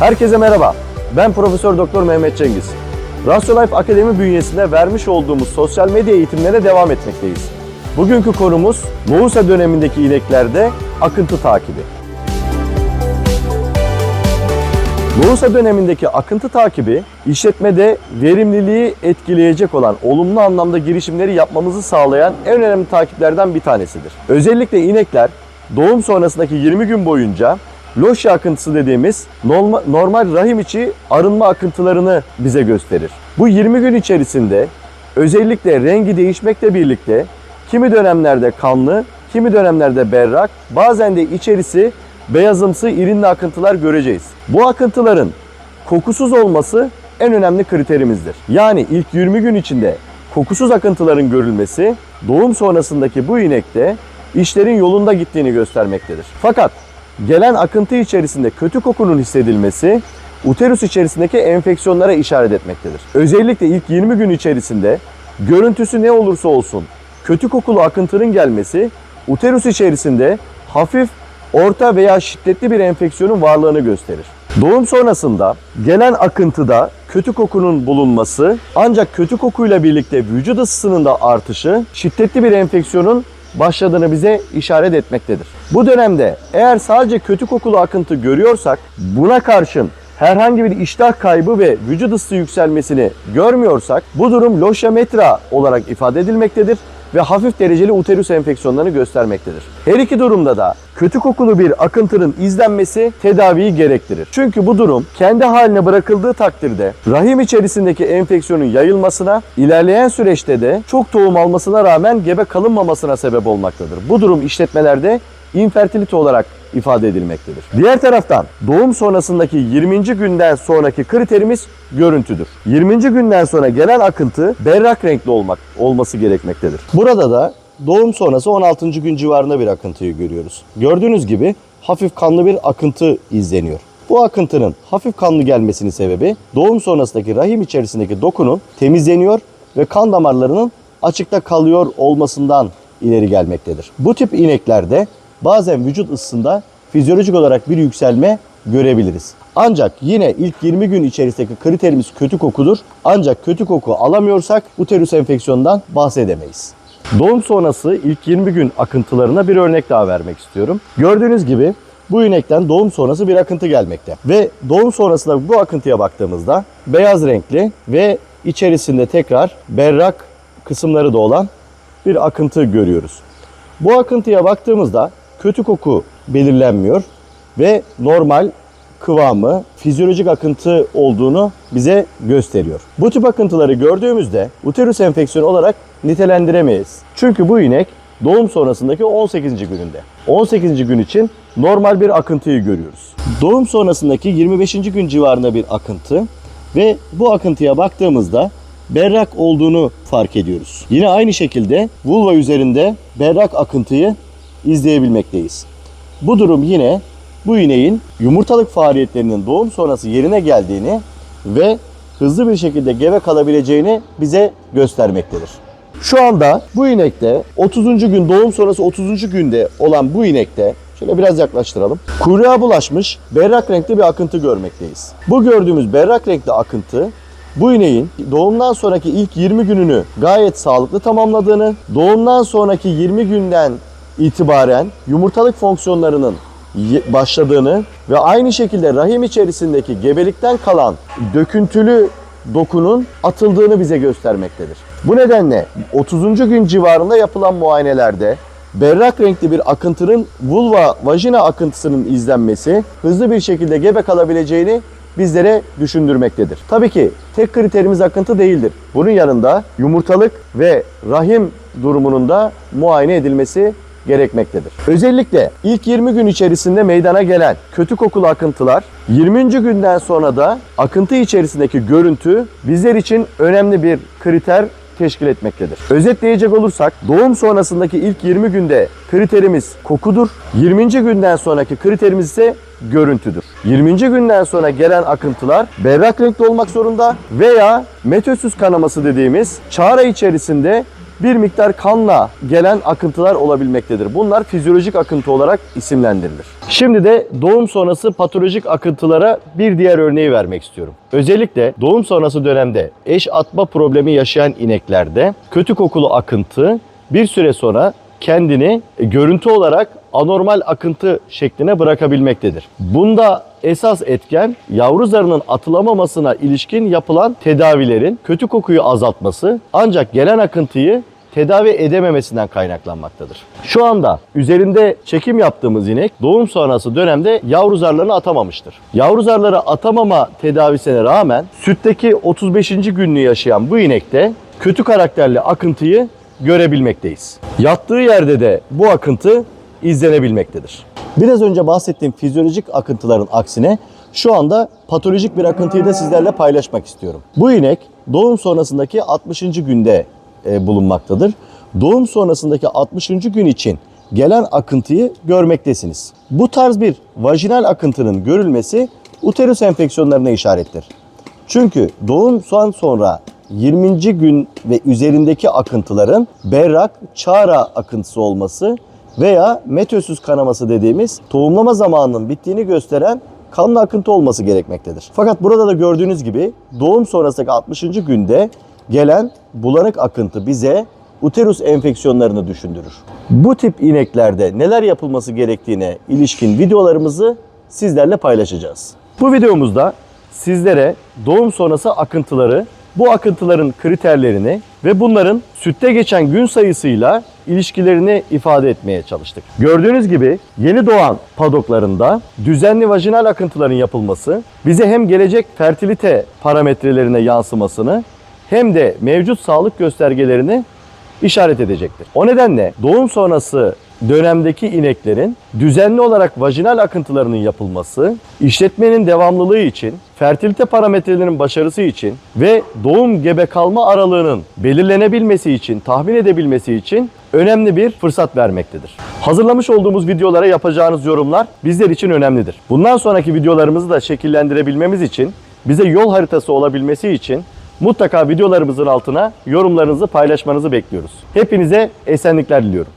Herkese merhaba. Ben Profesör Doktor Mehmet Cengiz. Rasyolife Akademi bünyesinde vermiş olduğumuz sosyal medya eğitimlerine devam etmekteyiz. Bugünkü konumuz Moğusa dönemindeki ineklerde akıntı takibi. Moğusa dönemindeki akıntı takibi, işletmede verimliliği etkileyecek olan olumlu anlamda girişimleri yapmamızı sağlayan en önemli takiplerden bir tanesidir. Özellikle inekler doğum sonrasındaki 20 gün boyunca loşya akıntısı dediğimiz normal, rahim içi arınma akıntılarını bize gösterir. Bu 20 gün içerisinde özellikle rengi değişmekle birlikte kimi dönemlerde kanlı, kimi dönemlerde berrak, bazen de içerisi beyazımsı irinli akıntılar göreceğiz. Bu akıntıların kokusuz olması en önemli kriterimizdir. Yani ilk 20 gün içinde kokusuz akıntıların görülmesi doğum sonrasındaki bu inekte işlerin yolunda gittiğini göstermektedir. Fakat gelen akıntı içerisinde kötü kokunun hissedilmesi uterus içerisindeki enfeksiyonlara işaret etmektedir. Özellikle ilk 20 gün içerisinde görüntüsü ne olursa olsun kötü kokulu akıntının gelmesi uterus içerisinde hafif orta veya şiddetli bir enfeksiyonun varlığını gösterir. Doğum sonrasında gelen akıntıda kötü kokunun bulunması ancak kötü kokuyla birlikte vücut ısısının da artışı şiddetli bir enfeksiyonun başladığını bize işaret etmektedir. Bu dönemde eğer sadece kötü kokulu akıntı görüyorsak buna karşın herhangi bir iştah kaybı ve vücut ısı yükselmesini görmüyorsak bu durum loşametra olarak ifade edilmektedir ve hafif dereceli uterus enfeksiyonlarını göstermektedir. Her iki durumda da kötü kokulu bir akıntının izlenmesi tedaviyi gerektirir. Çünkü bu durum kendi haline bırakıldığı takdirde rahim içerisindeki enfeksiyonun yayılmasına, ilerleyen süreçte de çok tohum almasına rağmen gebe kalınmamasına sebep olmaktadır. Bu durum işletmelerde infertilite olarak ifade edilmektedir. Diğer taraftan doğum sonrasındaki 20. günden sonraki kriterimiz görüntüdür. 20. günden sonra gelen akıntı berrak renkli olmak olması gerekmektedir. Burada da doğum sonrası 16. gün civarında bir akıntıyı görüyoruz. Gördüğünüz gibi hafif kanlı bir akıntı izleniyor. Bu akıntının hafif kanlı gelmesinin sebebi doğum sonrasındaki rahim içerisindeki dokunun temizleniyor ve kan damarlarının açıkta kalıyor olmasından ileri gelmektedir. Bu tip ineklerde bazen vücut ısısında fizyolojik olarak bir yükselme görebiliriz. Ancak yine ilk 20 gün içerisindeki kriterimiz kötü kokudur. Ancak kötü koku alamıyorsak uterus enfeksiyonundan bahsedemeyiz. Doğum sonrası ilk 20 gün akıntılarına bir örnek daha vermek istiyorum. Gördüğünüz gibi bu inekten doğum sonrası bir akıntı gelmekte. Ve doğum sonrasında bu akıntıya baktığımızda beyaz renkli ve içerisinde tekrar berrak kısımları da olan bir akıntı görüyoruz. Bu akıntıya baktığımızda kötü koku belirlenmiyor ve normal kıvamı fizyolojik akıntı olduğunu bize gösteriyor. Bu tip akıntıları gördüğümüzde uterus enfeksiyonu olarak nitelendiremeyiz. Çünkü bu inek doğum sonrasındaki 18. gününde. 18. gün için normal bir akıntıyı görüyoruz. Doğum sonrasındaki 25. gün civarında bir akıntı ve bu akıntıya baktığımızda berrak olduğunu fark ediyoruz. Yine aynı şekilde vulva üzerinde berrak akıntıyı izleyebilmekteyiz. Bu durum yine bu ineğin yumurtalık faaliyetlerinin doğum sonrası yerine geldiğini ve hızlı bir şekilde gebe kalabileceğini bize göstermektedir. Şu anda bu inekte 30. gün doğum sonrası 30. günde olan bu inekte şöyle biraz yaklaştıralım. Kuyruğa bulaşmış berrak renkli bir akıntı görmekteyiz. Bu gördüğümüz berrak renkli akıntı bu ineğin doğumdan sonraki ilk 20 gününü gayet sağlıklı tamamladığını, doğumdan sonraki 20 günden itibaren yumurtalık fonksiyonlarının başladığını ve aynı şekilde rahim içerisindeki gebelikten kalan döküntülü dokunun atıldığını bize göstermektedir. Bu nedenle 30. gün civarında yapılan muayenelerde berrak renkli bir akıntının vulva vajina akıntısının izlenmesi hızlı bir şekilde gebe kalabileceğini bizlere düşündürmektedir. Tabii ki tek kriterimiz akıntı değildir. Bunun yanında yumurtalık ve rahim durumunun da muayene edilmesi gerekmektedir. Özellikle ilk 20 gün içerisinde meydana gelen kötü kokulu akıntılar 20. günden sonra da akıntı içerisindeki görüntü bizler için önemli bir kriter teşkil etmektedir. Özetleyecek olursak doğum sonrasındaki ilk 20 günde kriterimiz kokudur. 20. günden sonraki kriterimiz ise görüntüdür. 20. günden sonra gelen akıntılar berrak renkli olmak zorunda veya metösüs kanaması dediğimiz çağrı içerisinde bir miktar kanla gelen akıntılar olabilmektedir. Bunlar fizyolojik akıntı olarak isimlendirilir. Şimdi de doğum sonrası patolojik akıntılara bir diğer örneği vermek istiyorum. Özellikle doğum sonrası dönemde eş atma problemi yaşayan ineklerde kötü kokulu akıntı bir süre sonra kendini görüntü olarak anormal akıntı şekline bırakabilmektedir. Bunda esas etken yavru zarının atılamamasına ilişkin yapılan tedavilerin kötü kokuyu azaltması ancak gelen akıntıyı tedavi edememesinden kaynaklanmaktadır. Şu anda üzerinde çekim yaptığımız inek doğum sonrası dönemde yavru zarlarını atamamıştır. Yavru zarları atamama tedavisine rağmen sütteki 35. gününü yaşayan bu inekte kötü karakterli akıntıyı görebilmekteyiz. Yattığı yerde de bu akıntı izlenebilmektedir. Biraz önce bahsettiğim fizyolojik akıntıların aksine şu anda patolojik bir akıntıyı da sizlerle paylaşmak istiyorum. Bu inek doğum sonrasındaki 60. günde e, bulunmaktadır. Doğum sonrasındaki 60. gün için gelen akıntıyı görmektesiniz. Bu tarz bir vajinal akıntının görülmesi uterus enfeksiyonlarına işarettir. Çünkü doğumdan sonra 20. gün ve üzerindeki akıntıların berrak çağra akıntısı olması veya metösüs kanaması dediğimiz tohumlama zamanının bittiğini gösteren kanlı akıntı olması gerekmektedir. Fakat burada da gördüğünüz gibi doğum sonrasındaki 60. günde gelen bulanık akıntı bize uterus enfeksiyonlarını düşündürür. Bu tip ineklerde neler yapılması gerektiğine ilişkin videolarımızı sizlerle paylaşacağız. Bu videomuzda sizlere doğum sonrası akıntıları, bu akıntıların kriterlerini ve bunların sütte geçen gün sayısıyla ilişkilerini ifade etmeye çalıştık. Gördüğünüz gibi yeni doğan padoklarında düzenli vajinal akıntıların yapılması bize hem gelecek fertilite parametrelerine yansımasını hem de mevcut sağlık göstergelerini işaret edecektir. O nedenle doğum sonrası dönemdeki ineklerin düzenli olarak vajinal akıntılarının yapılması, işletmenin devamlılığı için, fertilite parametrelerinin başarısı için ve doğum gebe kalma aralığının belirlenebilmesi için, tahmin edebilmesi için önemli bir fırsat vermektedir. Hazırlamış olduğumuz videolara yapacağınız yorumlar bizler için önemlidir. Bundan sonraki videolarımızı da şekillendirebilmemiz için, bize yol haritası olabilmesi için mutlaka videolarımızın altına yorumlarınızı paylaşmanızı bekliyoruz. Hepinize esenlikler diliyorum.